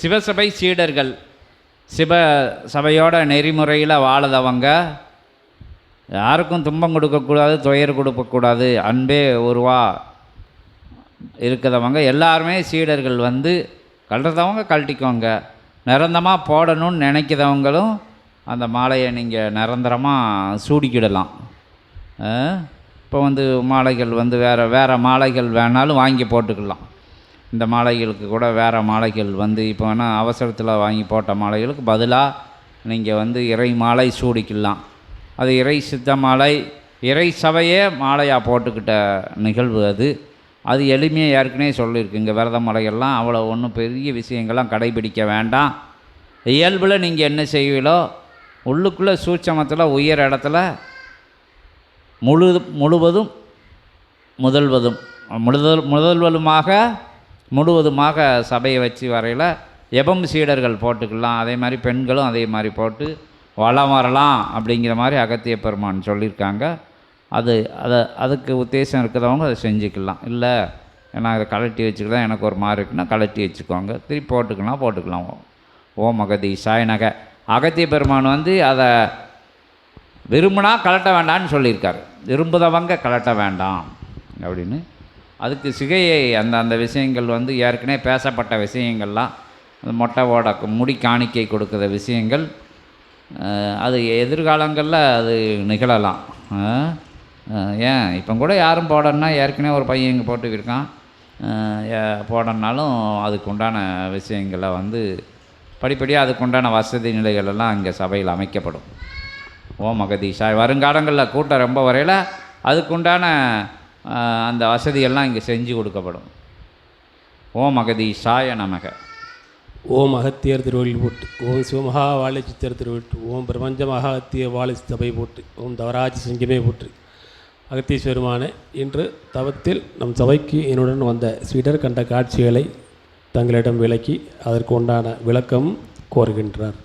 சிவசபை சீடர்கள் சிவ சபையோட நெறிமுறையில் வாழதவங்க யாருக்கும் துன்பம் கொடுக்கக்கூடாது துயர் கொடுக்கக்கூடாது அன்பே உருவா இருக்கிறவங்க எல்லாருமே சீடர்கள் வந்து கழுறதவங்க கழட்டிக்கோங்க. நிரந்தரமாக போடணும்னு நினைக்கிறவங்களும் அந்த மாலையை நீங்கள் நிரந்தரமாக சூடிக்கிடலாம். இப்போ வந்து மாலைகள் வந்து வேறு வேறு மாலைகள் வேணாலும் வாங்கி போட்டுக்கலாம். இந்த மாலைகளுக்கு கூட வேறு மாலைகள் வந்து இப்போ வேணால் அவசரத்தில் வாங்கி போட்ட மாலைகளுக்கு பதிலாக நீங்கள் வந்து இறை மாலை சூடிக்கலாம். அது இறை சித்த மாலை இறை சபையே மாலையாக போட்டுக்கிட்ட நிகழ்வு அது. அது எளிமையாக ஏற்கனவே சொல்லியிருக்குங்க விரத முறைகள்லாம் அவ்வளோ ஒன்றும் பெரிய விஷயங்கள்லாம் கடைபிடிக்க வேண்டாம். இயல்பில் நீங்கள் என்ன செய்வீங்களோ உள்ளுக்குள்ளே சூட்சமத்தில் உயர் இடத்துல முழு முழுவதும் முதல்வதும் முதல் முதல்வலுமாக முழுவதுமாக சபையை வச்சு வரையில் எபம் சீடர்கள் போட்டுக்கலாம் அதே மாதிரி பெண்களும் அதே மாதிரி போட்டு வளம் வரலாம் அப்படிங்கிற மாதிரி அகத்திய பெருமான் சொல்லியிருக்காங்க. அது அதை அதுக்கு உத்தேசம் இருக்கிறவங்க அதை செஞ்சுக்கலாம். இல்லை ஏன்னா அதை கலட்டி வச்சுக்கலாம் எனக்கு ஒரு மாதிரி இருக்குன்னா கலட்டி வச்சுக்கோங்க. திருப்பி போட்டுக்கலாம் போட்டுக்கலாம். ஓம் அகதீஷாய் நகை. அகத்திய பெருமான் வந்து அதை விரும்பினா கலட்ட வேண்டாம்னு சொல்லியிருக்காரு. விரும்புதவங்க கலட்ட வேண்டாம் அப்படின்னு அதுக்கு சிகையை அந்த அந்த விஷயங்கள் வந்து ஏற்கனவே பேசப்பட்ட விஷயங்கள்லாம் அந்த மொட்டை ஓட முடி காணிக்கை கொடுக்குற விஷயங்கள் அது எதிர்காலங்களில் அது நிகழலாம். ஏன்? இப்போ கூட யாரும் போடணும்னா ஏற்கனவே ஒரு பையன் இங்கே போட்டு இருக்கான் ஏ- போடணுன்னாலும் அதுக்கு உண்டான விஷயங்களை வந்து படிப்படியாக அதுக்கு உண்டான வசதி நிலைகளெல்லாம் இங்கே சபையில் அமைக்கப்படும். ஓ மகதீஷா வருங்காலங்களில் கூட்டம் ரொம்ப வரையில் அதுக்குண்டான அந்த வசதியெல்லாம் இங்கே செஞ்சு கொடுக்கப்படும். ஓம் அகதி சாய நமக. ஓம் அகத்தியர் திருவள்ளி போட்டு ஓம் சிவமகா வாழை திருவிட்டு ஓம் பிரபஞ்ச மகாத்திய வாழை சபை போட்டு ஓம் தவராஜ சிங்கமே போட்டு. அகத்தீஸ்வருமான இன்று தவத்தில் நம் சபைக்கு என்னுடன் வந்த ஸ்வீடர் கண்ட காட்சிகளை தங்களிடம் விளக்கி அதற்கு உண்டான விளக்கம் கோருகின்றார்.